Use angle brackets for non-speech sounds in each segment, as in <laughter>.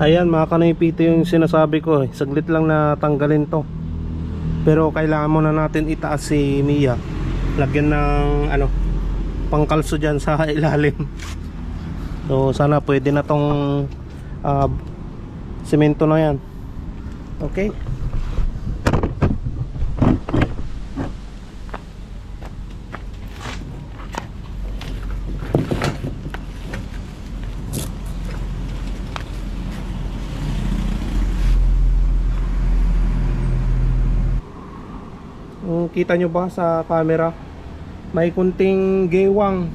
Ayan mga kanipito yung sinasabi ko eh. Saglit lang na tanggalin to. Pero kailangan muna natin itaas si Mia. Lagyan ng ano, pangkalso dyan sa <laughs> ilalim. So sana pwede na tong ah, semento na yan. Okay? Kung kita nyo ba sa camera, may kunting gewang.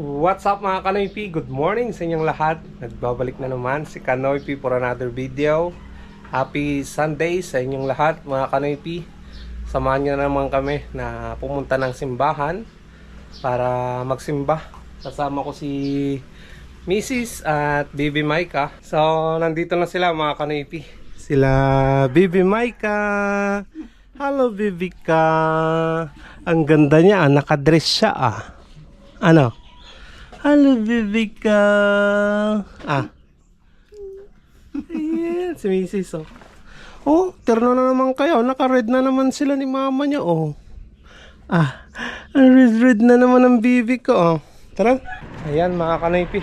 What's up mga Kanoypi? Good morning sa inyong lahat. Nagbabalik na naman si Kanoypi for another video. Happy Sunday sa inyong lahat mga Kanoypi. Samahan nyo na naman kami na pumunta ng simbahan para magsimba. Kasama ko si Mrs. at Bibi Maika. So, nandito na sila mga Kanoypi. Sila Bibi Maika. Hello Bibi ka. Ang ganda niya, ah. nakadress siya ah. Ano? Hello, baby ka. Ah. Ayan, si Mrs. Oh. Oh, terno na naman kayo. Naka-red na naman sila ni mama niya, oh. Ah, ang red-red na naman ang bibi ko, oh. Tara. Ayan, mga kanaypi.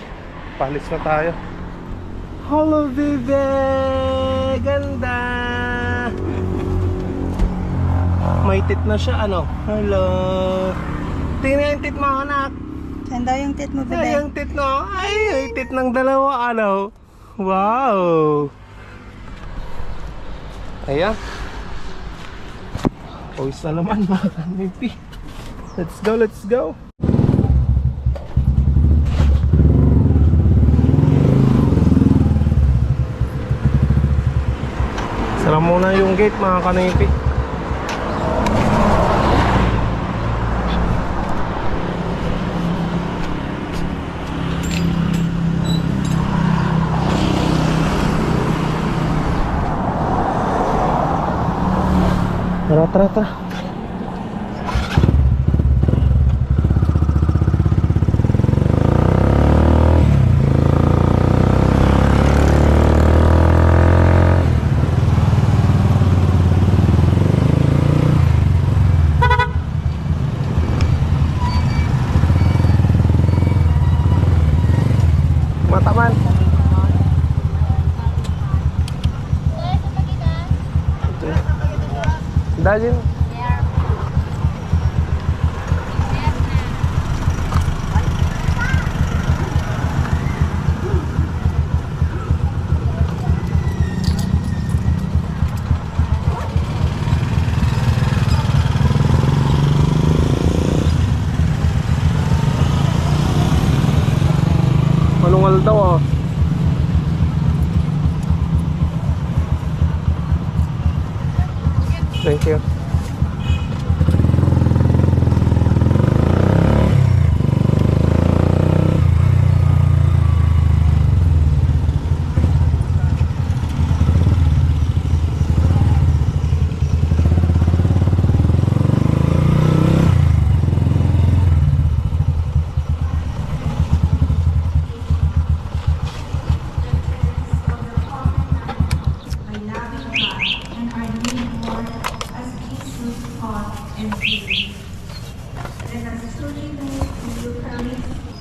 Palis na tayo. Hello, baby! Ganda! May tit na siya, ano? Hello! Tingnan yung tit mo, anak. Saan daw yung tit mo, Ay, bebe? yung tit no. Ay, yung tit ng dalawa, ano. Wow. Ayan. Pawis na naman, mga kanipi. Let's go, let's go. Sara muna yung gate, mga kanipi. Tara, tara, tara. 担心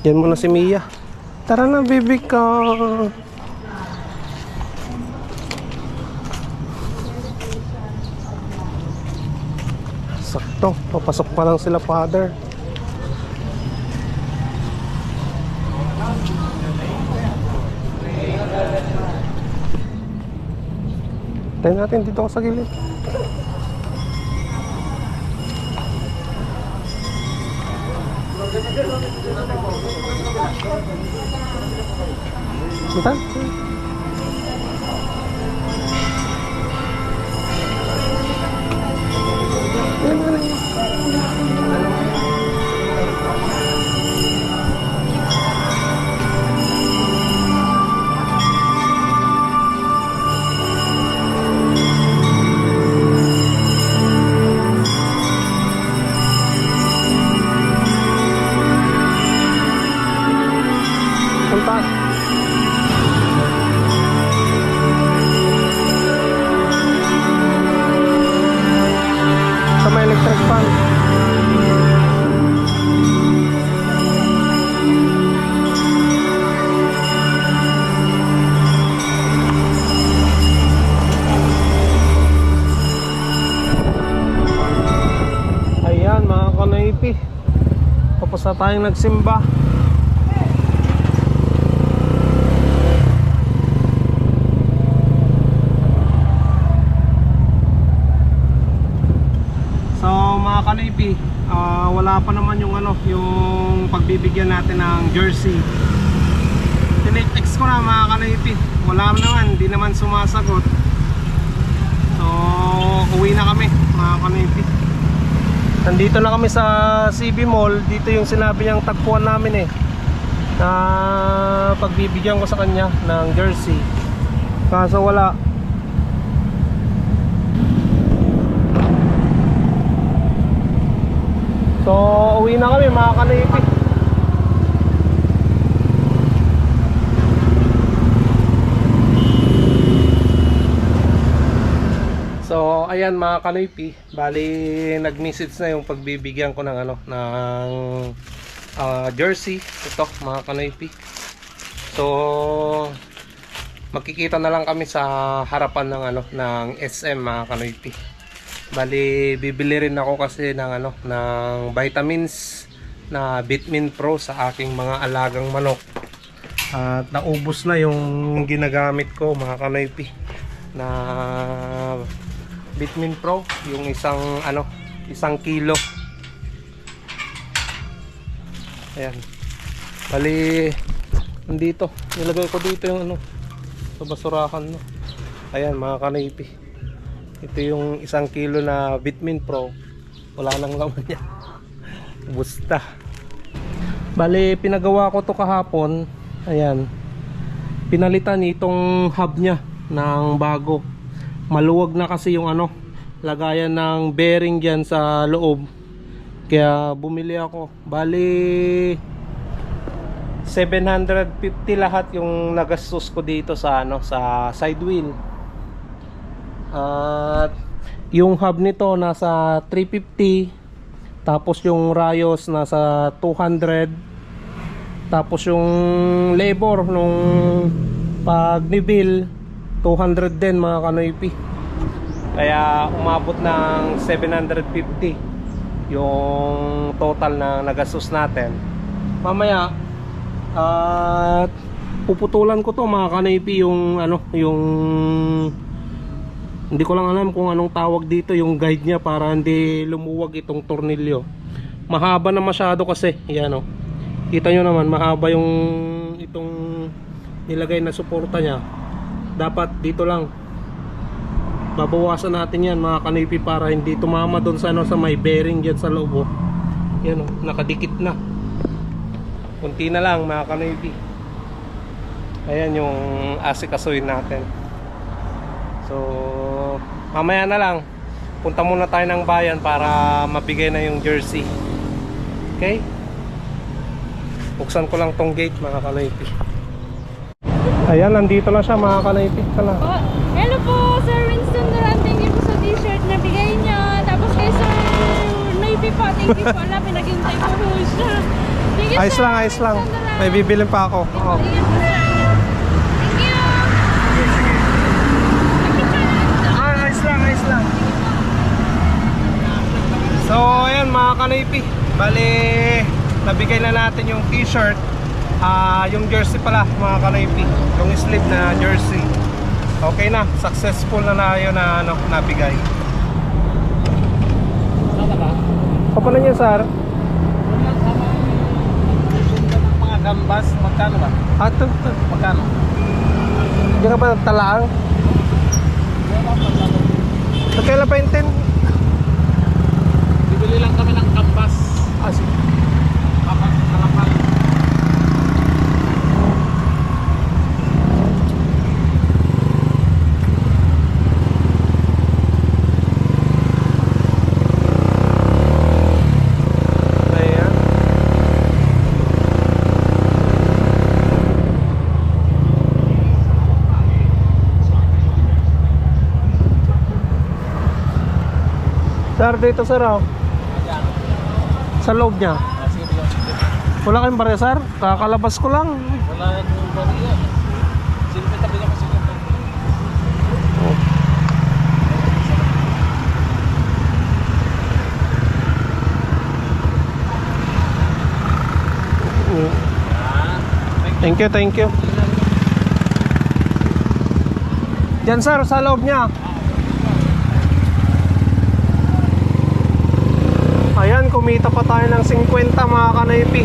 Yan muna si Mia. Tara na, baby ko. Sakto. Papasok pa lang sila, father. Tayo natin dito sa gilid. Bukan? Kanoypi. Tayong nagsimba. So mga kanipi, ah, wala pa naman yung ano, yung pagbibigyan natin ng jersey. Tinext ko na mga kanipi, wala naman, hindi naman sumasagot. So uwi na kami mga kanipi. Nandito na kami sa CB Mall, dito yung sinabi niyang tagpuan namin eh. Na pagbibigyan ko sa kanya ng jersey. Kaso wala, So, uwi na kami mga kanipi. So, ayan mga kanipi, bali nag-message na yung pagbibigyan ko ng ano, ng ah, jersey. Ito mga kanipi. So, makikita na lang kami sa harapan ng ano, ng SM mga kanipi. Bali, bibili rin ako kasi ng ano, ng vitamins na Bitmin Pro sa aking mga alagang manok. At naubos na yung ginagamit ko mga kanaypi na Bitmin Pro, yung isang ano, isang kilo. Ayan. Bali, nandito. Nilagay ko dito yung ano, sa basurahan no. Ayan mga kanaypi. Ito yung isang kilo na Bitmin Pro. Wala nang laman niya. <laughs> Busta. Bali, pinagawa ko to kahapon. Ayan. Pinalitan itong hub niya ng bago. Maluwag na kasi yung ano, lagayan ng bearing diyan sa loob. Kaya bumili ako. Bali 750 lahat yung nagastos ko dito sa ano, sa side wheel. At yung hub nito nasa 350 tapos yung rayos nasa 200 tapos yung labor nung pag nibil 200 din mga kanoypi kaya umabot ng 750 yung total na nagastos natin mamaya at puputulan ko to mga kanoypi yung ano yung hindi ko lang alam kung anong tawag dito yung guide niya para hindi lumuwag itong tornilyo. Mahaba na masyado kasi. Yan o. Kita nyo naman mahaba yung itong nilagay na suporta niya. Dapat dito lang. Babawasan natin yan mga kanipi para hindi tumama doon sa, ano, sa may bearing dyan sa loob. oh. Yan o. Nakadikit na. Kunti na lang mga kanipi. Ayan yung asikasuin natin. So, mamaya na lang. Punta muna tayo ng bayan para mabigay na yung jersey. Okay? Buksan ko lang tong gate mga kanaypi. Ayan, nandito na siya mga kanaypi. Tala. Po, hello po, Sir Winston Duran. Thank you po sa t-shirt na bigay niya. Tapos kay Sir Navy po, thank you po. Ala, pinaghintay ko po siya. Thank you, Ayos Sir lang, ayos lang. May bibilin pa ako. Oo. Ingat po, sir. Thank you. Ah, ayos lang, ayos lang. So, ayan mga kanaypi. Bali, nabigay na natin yung t-shirt. Ah, yung jersey pala mga kanaypi. Yung sleeve na jersey. Okay na, successful na na yun na ano, nabigay. Paano niya, sir? mga gambas, magkano ba? Ah, ito, ito. Magkano? Hindi ka ba talaang? Magkailan pa yung 10? Bibili lang kami ng gambas. Ah, sige. bar dito sir oh. Sa loob niya. Wala kayong barya sir? Kakalabas ko lang. Wala kayong barya. Siyempre tabi niya kasi. Oh. Thank you, thank you. Diyan sir, sa loob niya. Kumita pa tayo ng 50 mga kanaypi.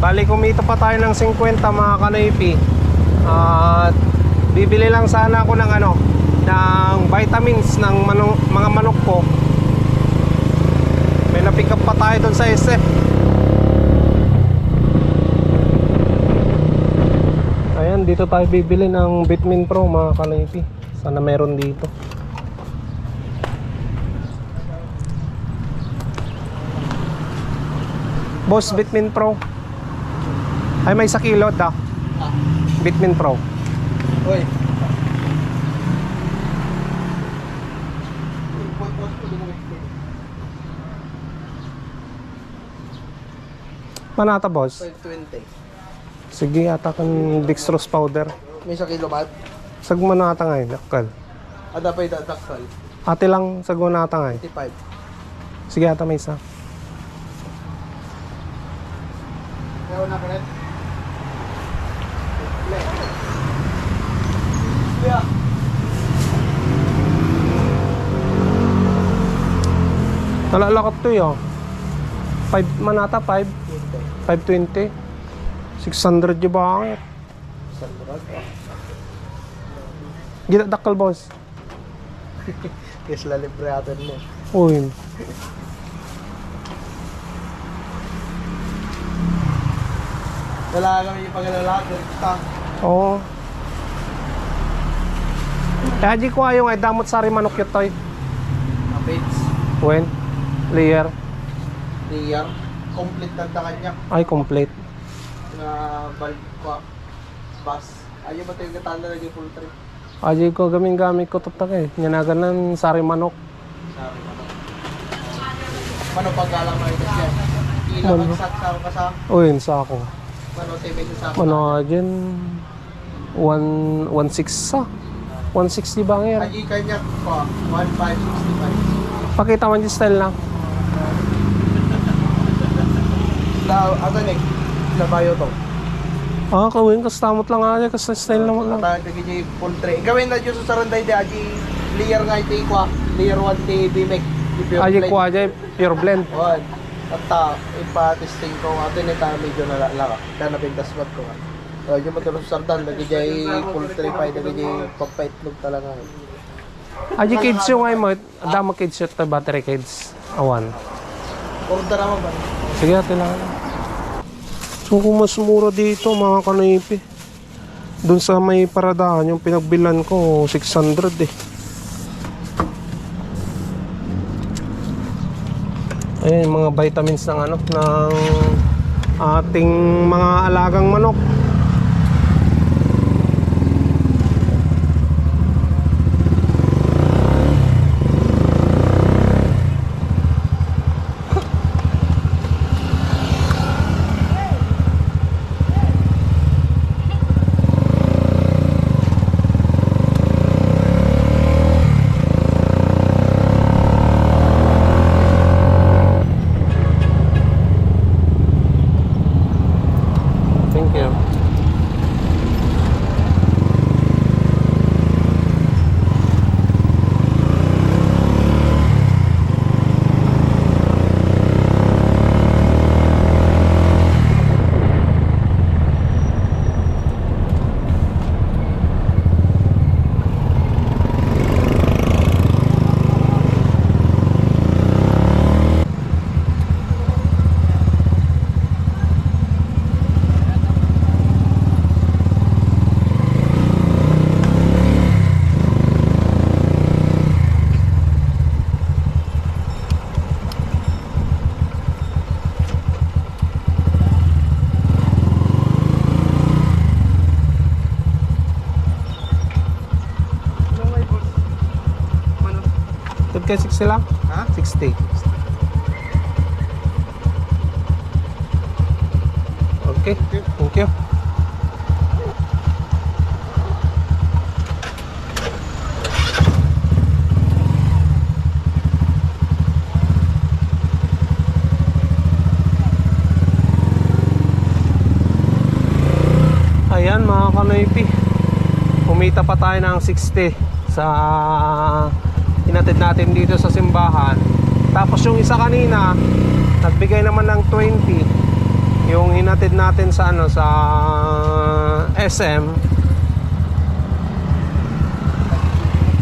Bali, kumita pa tayo ng 50 mga kanaypi. At bibili lang sana ako ng ano, ng vitamins ng manok, mga manok ko. May na-pick up pa tayo doon sa SF. Ayan, dito tayo bibili ng Bitmin Pro mga kanaypi. Sana meron dito. Boss, Bitmin Pro. Ay, may sa kilo daw. Bitmin Pro. Uy. Manata, boss. 520. Sige, ata kang dextrose powder. May sa kilobat. Sag manata ngayon, akal. Ada pa dadaktal. Ate lang, sag manata ngayon. 55. Sige, ata may isa. Kaya na ka rin. Nalalakot to yun. 5 manata, 5. 520. 600 yung bakit. Gila dakal, boss. <laughs> Yes, lalibre atin mo. Uy. Wala kami. Basta. Oo. Kaya di ko ayaw ay damot sari manok yun toy. Updates. When? Layer. Year. Complete na ta kanya. Ay, complete. Na bulb ko. Bus. Ayaw ba tayo katanda na yung full trip? Aji ko gaming gamit ko tatak eh. Nyanagan ng sari manok. Sabi ko. Mano paggalang na ito siya. Ila Mano? magsat sa ka sa Uy, sa ako. mano TV sa Ano nga dyan? 1, 1.6 sa. 160 ba ngayon? Aji kanya ko 1565. Pakita man yung style na. La ano ni? La bayo to. Ah, kawin, kastamot lang nga kasi style naman lang. Ata dagi full tray. Gawin na jud sa saranday di aji layer nga iti kwa. Layer 1 ti BMX. Aji ko aja, pure blend. <laughs> One. At ta, ipa-testing ko ato ni ta medyo na laka. Kana pintas mat ko. So, yung matulog sa sardan, lagi jay full tray pa, lagi jay papaitlog talaga. Aji kids yung ay mo, dama kids yung battery kids. Awan. Order naman ba? Sige, ate lang. So kung mas mura dito mga kanipi. Doon sa may paradahan yung pinagbilan ko 600 eh. Ayan, mga vitamins ng ano, ng ating mga alagang manok. kay 60 lang? Ha? 60. Okay. Thank you. Ayan mga kanoypi. Pumita pa tayo ng 60 sa hinatid natin dito sa simbahan. Tapos yung isa kanina, nagbigay naman ng 20 yung hinatid natin sa ano sa SM.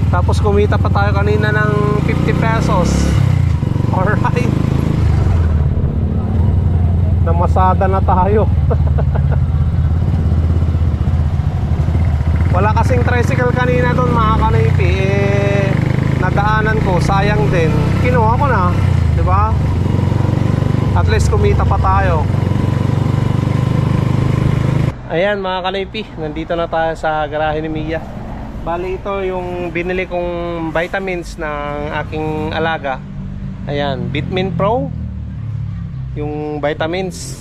Tapos kumita pa tayo kanina ng 50 pesos. <laughs> Alright. Namasada na tayo. <laughs> Wala kasing tricycle kanina doon mga kanipi eh, nadaanan ko, sayang din. Kinuha ko na, 'di ba? At least kumita pa tayo. Ayan mga kanipi, nandito na tayo sa garahe ni Mia. Bali ito yung binili kong vitamins ng aking alaga. Ayan, Bitmin Pro. Yung vitamins.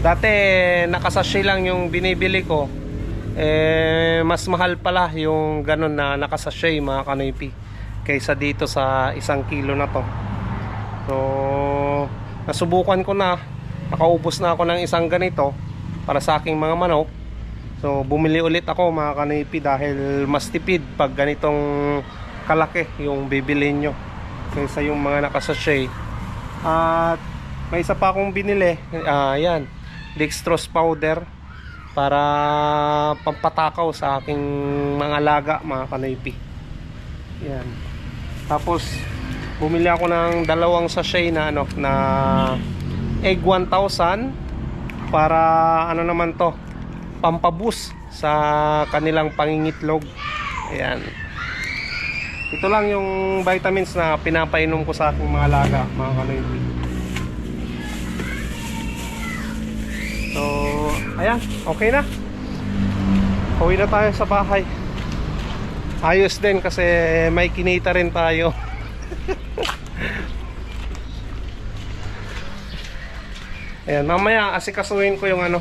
Dati nakasashay lang yung binibili ko eh mas mahal pala yung ganun na nakasashay mga kanipi kaysa dito sa isang kilo na to. So nasubukan ko na. Nakaubos na ako ng isang ganito para sa aking mga manok. So bumili ulit ako mga kanipi dahil mas tipid pag ganitong kalaki yung bibilin nyo kaysa yung mga nakasashay. At may isa pa akong binili. Ah yan. Dextrose powder para pampatakaw sa aking mga alaga, mga kanaypi. Yan. Tapos bumili ako ng dalawang sachet na ano na egg 1000 para ano naman to pampabus sa kanilang pangingitlog. Ayan. Ito lang yung vitamins na pinapainom ko sa aking mga alaga, mga kanaypi. Ayan, okay na. Uwi na tayo sa bahay. Ayos din kasi may kinita rin tayo. <laughs> ayan, mamaya asikasuhin ko yung ano,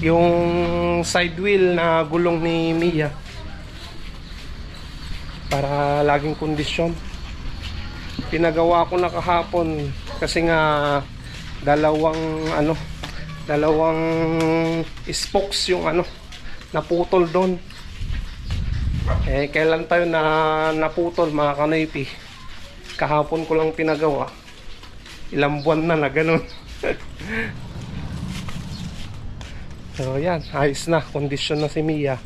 yung side wheel na gulong ni Mia. Para laging kondisyon. Pinagawa ko na kahapon kasi nga dalawang ano dalawang spokes yung ano naputol doon. Eh kailan tayo na naputol mga kanoypi? Kahapon ko lang pinagawa. Ilang buwan na na ganun. <laughs> So yan. Ayos na. Kondisyon na si Mia.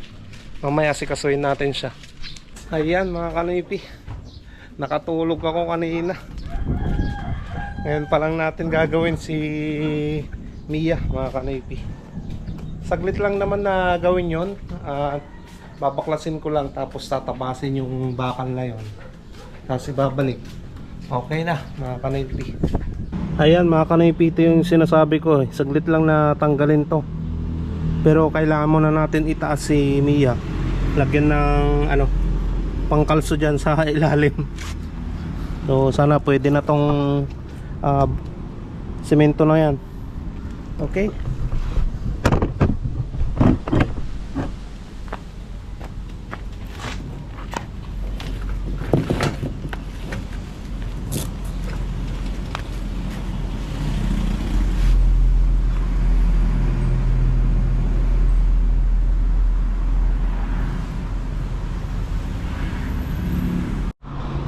Mamaya sikasuhin natin siya. Ayan mga kanoypi. Nakatulog ako kanina. Ngayon pa lang natin gagawin si Mia mga kanaypi. Saglit lang naman na gawin yon at babaklasin ko lang tapos tatabasin yung bakal na yon tapos ibabalik. Okay na mga kanaypi. Ayan mga kanaypi ito yung sinasabi ko eh. saglit lang na tanggalin to. Pero kailangan muna natin itaas si Mia. Lagyan ng ano pangkalso dyan sa <laughs> ilalim. So sana pwede na tong ah, semento na yan Okay?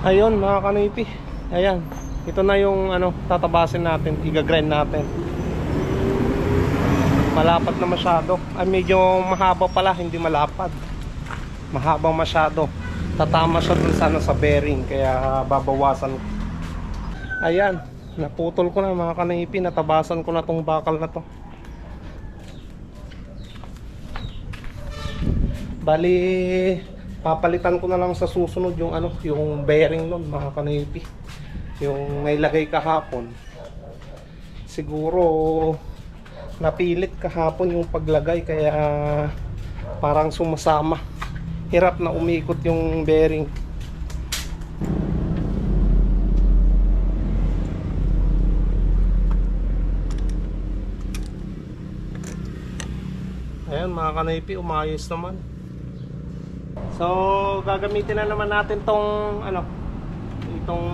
Ayun mga kanipi. Ayan. Ito na yung ano, tatabasin natin, iga-grind natin malapad na masyado. Ay medyo mahaba pala hindi malapad. Mahabang masyado. Tatama siya dun sana sa bearing kaya babawasan ayan naputol ko na mga kanaypi natabasan ko na tong bakal na to. Bali papalitan ko na lang sa susunod yung ano yung bearing nun mga kanaypi. Yung nailagay kahapon. Siguro napilit kahapon yung paglagay kaya parang sumasama. Hirap na umikot yung bearing. Ayan mga kanaypi umayos naman. So gagamitin na naman natin tong ano itong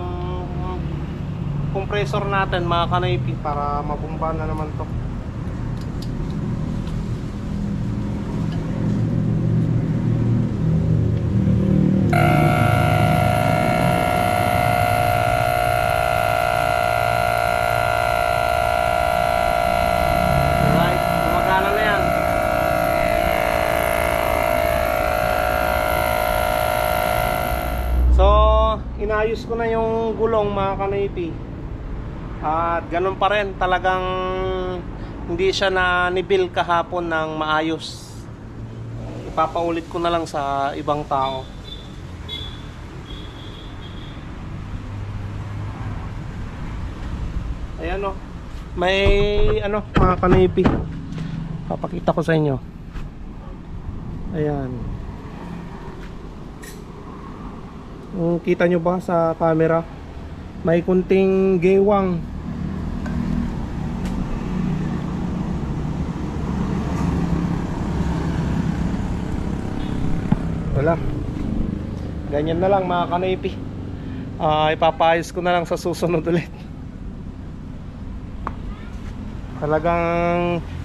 compressor natin mga kanaypi para mabumba na naman to inayos ko na yung gulong mga kanipi. At ganun pa rin, talagang hindi siya na nibil kahapon ng maayos. Ipapaulit ko na lang sa ibang tao. Ayan o. May ano, mga kanipi. Papakita ko sa inyo. Ayan. Kung kita nyo ba sa camera? May kunting gewang. Wala. Ganyan na lang mga kanipi. Ah, ipapayos ko na lang sa susunod ulit. Talagang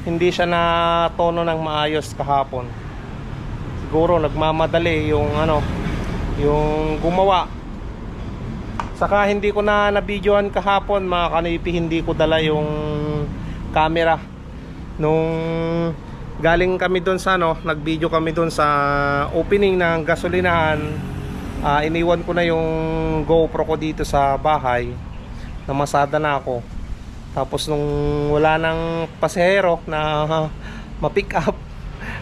hindi siya na tono ng maayos kahapon. Siguro nagmamadali yung ano, yung gumawa. Saka hindi ko na nabidyohan kahapon mga kanipi, hindi ko dala yung camera. Nung galing kami doon sa ano, nag-video kami doon sa opening ng gasolinahan. Ah, iniwan ko na yung GoPro ko dito sa bahay. Namasada na ako. Tapos nung wala nang pasahero na <laughs> ma-pick up,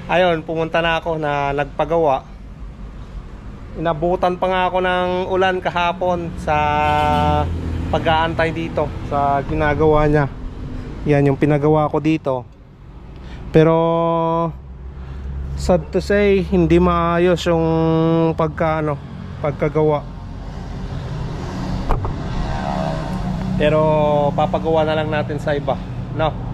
ayun, pumunta na ako na nagpagawa. Inabutan pa nga ako ng ulan kahapon sa pag-aantay dito sa ginagawa niya. Yan yung pinagawa ko dito. Pero sad to say, hindi maayos yung pagka ano, pagkagawa. Pero papagawa na lang natin sa iba, no?